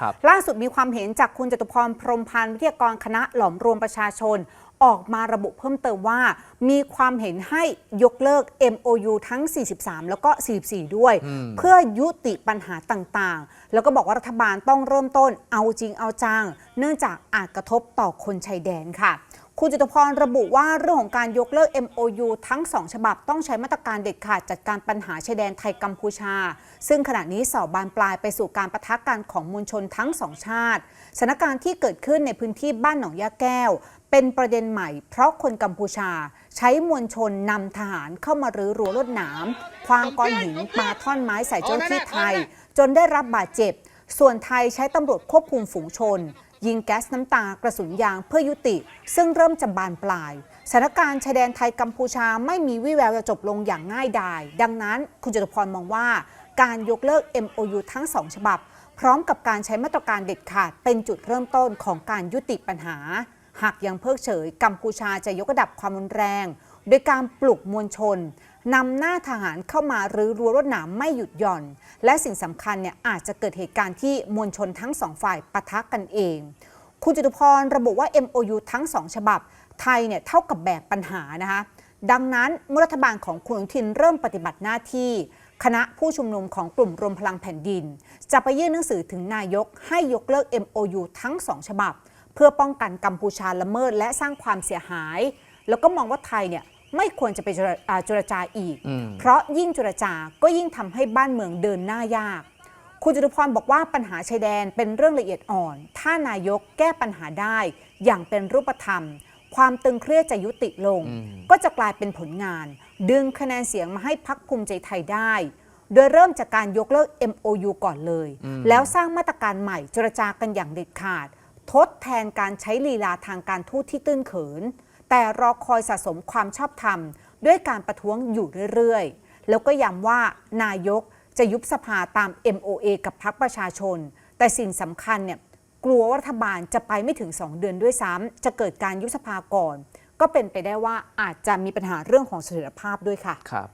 ครับล่าสุดมีความเห็นจากคุณจตุพรพรหมพันธ์วิทยากรคณะหลอมรวมประชาชน ออกมาระบุเพิ่มเติมว่า มีความเห็นให้ยกเลิก MOU ทั้ง 43 แล้วก็ 44 ด้วย เพื่อยุติปัญหาต่างๆ แล้วก็บอกว่ารัฐบาลต้องเริ่มต้นเอาจริงเอาจัง เนื่องจากอาจกระทบต่อคนชายแดนค่ะ คุณจตุพรระบุว่าเรื่องของการยกเลิก MOU ทั้ง 2 ฉบับต้องใช้มาตรการเด็ดขาดจัดการปัญหาชายแดนไทยกัมพูชา ซึ่งขณะนี้สอบบานปลายไปสู่การประทะกันของมวลชนทั้งสองชาติสถานการณ์ที่เกิดขึ้นในพื้นที่บ้านหนองยาแก้ว เป็นประเด็นใหม่ เพราะคนกัมพูชา ใช้มวลชนนำทหารเข้ามารื้อรั้วลวดหนามควางก้อนหินปาท่อนไม้ใส่เจ้าหน้าที่ไทย จนได้รับบาดเจ็บ ส่วนไทยใช้ตำรวจควบคุมฝูงชน ยิงแก๊สน้ำตากระสุนยางเพื่อยุติ ซึ่งเริ่มจะบานปลายสถานการณ์ชายแดนไทยกัมพูชาไม่มีวี่แววจะจบลงอย่างง่ายดาย ดังนั้นคุณจตุพรมองว่า การยกเลิก MOU ทั้งสองฉบับ พร้อมกับการใช้มาตรการเด็ดขาดเป็นจุดเริ่มต้นของการยุติปัญหา หากยังเพิกเฉยกัมพูชาจะยกระดับความรุนแรง โดยการปลุกมวลชนนำหน้าทหารเข้ามารื้อรั้วรวดหนามไม่หยุดหย่อน และสิ่งสำคัญเนี่ยอาจจะเกิดเหตุการณ์ที่มวลชนทั้งสองฝ่ายปะทะกันเอง คุณจตุพรระบุว่า MOU ทั้งสองฉบับ ไทยเนี่ยเท่ากับแบกปัญหานะคะดังนั้นเมื่อรัฐบาลของคุณอนุทินเริ่มปฏิบัติหน้าที่ คณะผู้ชุมนุมของกลุ่มรวมพลังแผ่นดิน จะไปยื่นหนังสือถึงนายกให้ยกเลิก MOU ทั้งสองฉบับ เพื่อป้องกันกัมพูชาละเมิดและสร้างความเสียหาย แล้วก็มองว่าไทยเนี่ยไม่ควรจะไปเจรอ่าเจรจาอีกอืมเพราะยิ่งเจรจาก็ยิ่งทำให้บ้านเมืองเดินหน้ายาก คุณจตุพรบอกว่าปัญหาชายแดนเป็นเรื่องละเอียดอ่อน ถ้านายกแก้ปัญหาได้อย่างเป็นรูปธรรม ความตึงเครียดจะยุติลง ก็จะกลายเป็นผลงาน ดึงคะแนนเสียงมาให้พักภูมิใจไทยได้ โดยเริ่มจากการยกเลิก MOU ก่อนเลย แล้วสร้างมาตรการใหม่เจรจากันอย่างเด็ดขาด ทดแทนการใช้ลีลาทางการทูตที่ตื้นเขิน แต่รอคอยสะสมความชอบธรรม ด้วยการประท้วงอยู่เรื่อยๆ แล้วก็ย้ำว่านายกจะยุบสภาตาม MOA กับพรรคประชาชน แต่สิ่งสำคัญเนี่ยกลัวรัฐบาลจะไปไม่ถึง 2 เดือนด้วยซ้ำจะเกิดการยุบสภาก่อน ก็เป็นไปได้ว่าอาจจะมีปัญหาเรื่องของเสถียรภาพด้วยค่ะครับ